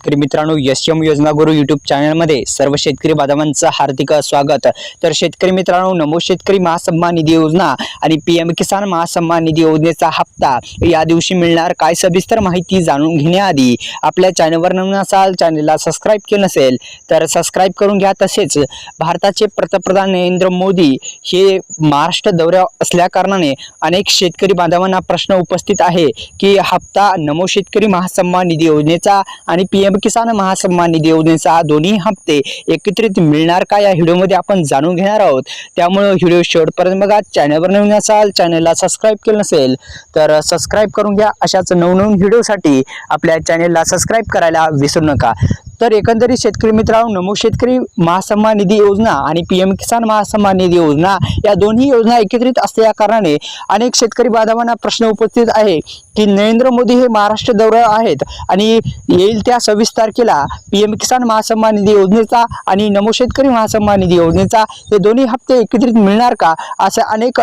शेतकरी मित्रांनो यश एम योजना गुरु युट्यूब चॅनलमध्ये सर्व शेतकरी बांधवांचं हार्दिक स्वागत. तर शेतकरी मित्रांनो नमो शेतकरी महासन्मान निधी योजना आणि पी एम किसान महासन्मान निधी योजनेचा हप्ता या दिवशी मिळणार. काय सविस्तर माहिती जाणून घेण्याआधी आपल्या चॅनलवर नवीन असाल चॅनलला सबस्क्राईब केलं नसेल तर सबस्क्राईब करून घ्या. तसेच भारताचे पंतप्रधान नरेंद्र मोदी हे महाराष्ट्र दौऱ्या असल्या कारणाने अनेक शेतकरी बांधवांना प्रश्न उपस्थित आहे की हप्ता नमो शेतकरी महासन्मान निधी योजनेचा आणि पी पीएम किसान महासन्मान निधी योजनेचा दोन्ही हप्ते एकत्रित मिळणार का? या व्हिडिओमध्ये आपण जाणून घेणार आहोत. त्यामुळे व्हिडिओ शेवटपर्यंत बघा. चॅनलवर नवीन असाल चॅनलला सबस्क्राईब केलं नसेल तर सबस्क्राईब करून घ्या. अशाच नवनवीन व्हिडिओसाठी आपल्या चॅनलला सबस्क्राईब करायला विसरू नका. तर एकंदरीत शेतकरी मित्रांनो नमो शेतकरी महासन्मान निधी योजना आणि पी एम किसान महासन्मान निधी योजना या दोन्ही योजना एकत्रित असल्या कारणाने अनेक शेतकरी बांधवांना प्रश्न उपस्थित आहे की नरेंद्र मोदी हे महाराष्ट्र दौऱ्यावर आहेत आणि येईल त्या सव्वीस तारखेला पी एम किसान महासन्मान निधी योजनेचा आणि नमो शेतकरी महासन्मान निधी योजनेचा हे दोन्ही हप्ते एकत्रित मिळणार का? असे अनेक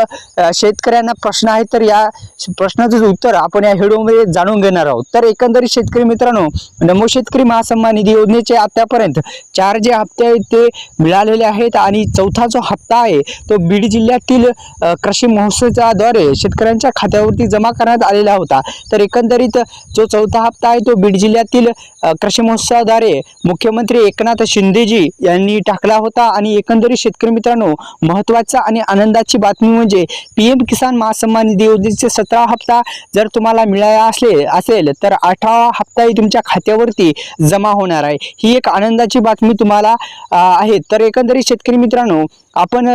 शेतकऱ्यांना प्रश्न आहेत. तर या प्रश्नाचं उत्तर आपण या व्हिडिओमध्ये जाणून घेणार आहोत. तर एकंदरीत शेतकरी मित्रांनो नमो शेतकरी महासन्मान निधी योजनेचे आतापर्यंत चार जे हप्ते आहेत ते मिळालेले आहेत आणि चौथा जो हप्ता आहे तो बीड जिल्ह्यातील कृषी महोत्सवाद्वारे शेतकऱ्यांच्या खात्यावरती जमा करण्यात आलेला होता. तर एकंदरीत जो चौथा हप्ता आहे तो बीड जिल्ह्यातील कृषी महोत्सवाद्वारे मुख्यमंत्री एकनाथ शिंदेजी यांनी टाकला होता. आणि एकंदरीत शेतकरी मित्रांनो महत्त्वाचा आणि आनंदाची बातमी म्हणजे पी एम किसान महासन्मान निधी योजनेचे सतरा हप्ता जर तुम्हाला मिळाला असले असेल तर अठरा हप्ताही तुमच्या खात्यावरती जमा होणार आहे. ही एक आनंदाची बातमी तुम्हाला आहे. तर एकंदरीत शेतकरी मित्रांनो आपण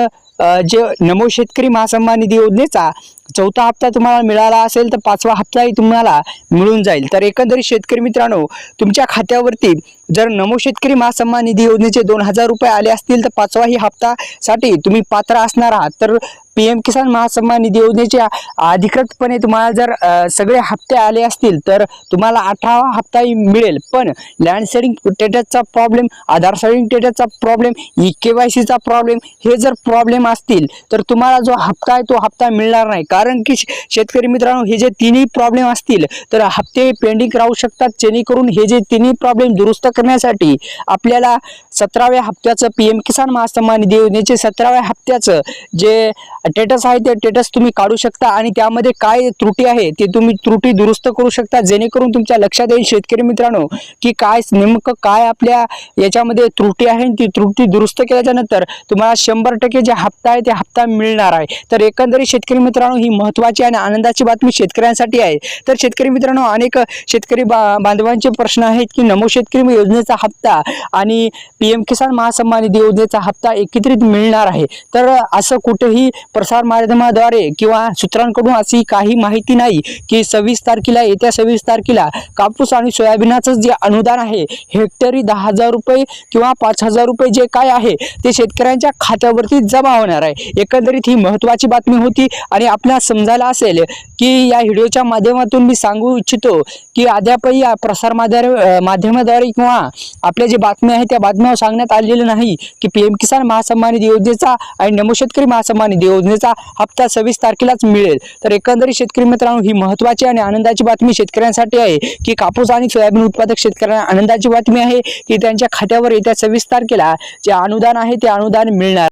जे नमो शेतकरी महासन्मान निधी योजनेचा चौथा हप्ता तुम्हाला मिळाला असेल तर पाचवा हप्ताही तुम्हाला मिळून जाईल. तर एकंदरीत शेतकरी मित्रांनो तुमच्या खात्यावरती जर नमो शेतकरी महासन्मान निधी योजनेचे दोन हजार रुपये आले असतील तर पाचवाही हप्तासाठी तुम्ही पात्र असणार आहात. तर पी एम किसान महासन्मान निधी योजनेचे अधिकृतपणे तुम्हाला जर सगळे हप्ते आले असतील तर तुम्हाला अठरावा हप्ताही मिळेल. पण लँड सेडिंग स्टेटसचा प्रॉब्लेम आधार सेडिंग टेटसचा प्रॉब्लेम ई के वाय सीचा प्रॉब्लेम हे जर प्रॉब्लेम असतील तर तुम्हाला जो हप्ता आहे तो हप्ता मिळणार नाही. कारण की शेतकरी मित्रांनो हे जे तिन्ही प्रॉब्लेम असतील तर हप्ते पेंडिंग राहू शकतात. जेणेकरून हे जे तिन्ही प्रॉब्लेम दुरुस्त करण्यासाठी आपल्याला सतराव्या हप्त्याचं पी एम किसान महासन्मान निधी योजनेचे सतराव्या हप्त्याचं जे टेटस आहे ते टेटस तुम्ही काढू शकता आणि त्यामध्ये काय त्रुटी आहे ते तुम्ही त्रुटी दुरुस्त करू शकता जेणेकरून तुमच्या लक्षात येईल शेतकरी मित्रांनो की काय नेमकं काय आपल्या याच्यामध्ये त्रुटी आहे आणि ती त्रुटी दुरुस्त केल्याच्यानंतर तुम्हाला शंभर टक्के जे हप्ता आहे ते हप्ता मिळणार आहे. तर एकंदरीत शेतकरी मित्रांनो ही महत्त्वाची आणि आनंदाची बातमी शेतकऱ्यांसाठी आहे. तर शेतकरी मित्रांनो अनेक शेतकरी बा बांधवांचे प्रश्न आहेत की नमो शेतकरी योजनेचा हप्ता आणि पी एम किसान महासन्मान निधी योजनेचा हप्ता एकत्रित मिळणार आहे. तर असं कुठेही प्रसार माध्यमाद्वारे किंवा सूत्रांकडून अशी काही माहिती नाही की सव्वीस तारखेला येत्या सव्वीस तारखेला कापूस आणि सोयाबीनाचं जे अनुदान आहे हेक्टरी दहा हजार रुपये किंवा पाच हजार रुपये जे काय आहे ते शेतकऱ्यांच्या खात्यावरती जमा होणार आहे. एकंदरीत ही महत्त्वाची बातमी होती आणि आपल्याला समजायला असेल की या व्हिडिओच्या माध्यमातून मी सांगू इच्छितो की अद्यापही या प्रसार माध्यम माध्यमाद्वारे किंवा आपल्या जे बातम्या आहेत त्या बातम्यावर सांगण्यात आलेलं नाही की पी एम किसान महासन्मान निधी योजनेचा आणि नमो शेतकरी महासन्मान निधी योजनेचा हप्ता सव्वीस तारखेलाच मिळेल. तर एकंदरीत शेतकरी मित्रांनो ही महत्त्वाची आणि आनंदाची बातमी शेतकऱ्यांसाठी आहे की कापूस आणि सोयाबीन उत्पादक शेतकऱ्यांना आनंदाची बातमी आहे की त्यांच्या खात्यावर येत्या सव्वीस तारखेला जे अनुदान आहे ते अनुदान मिळणार.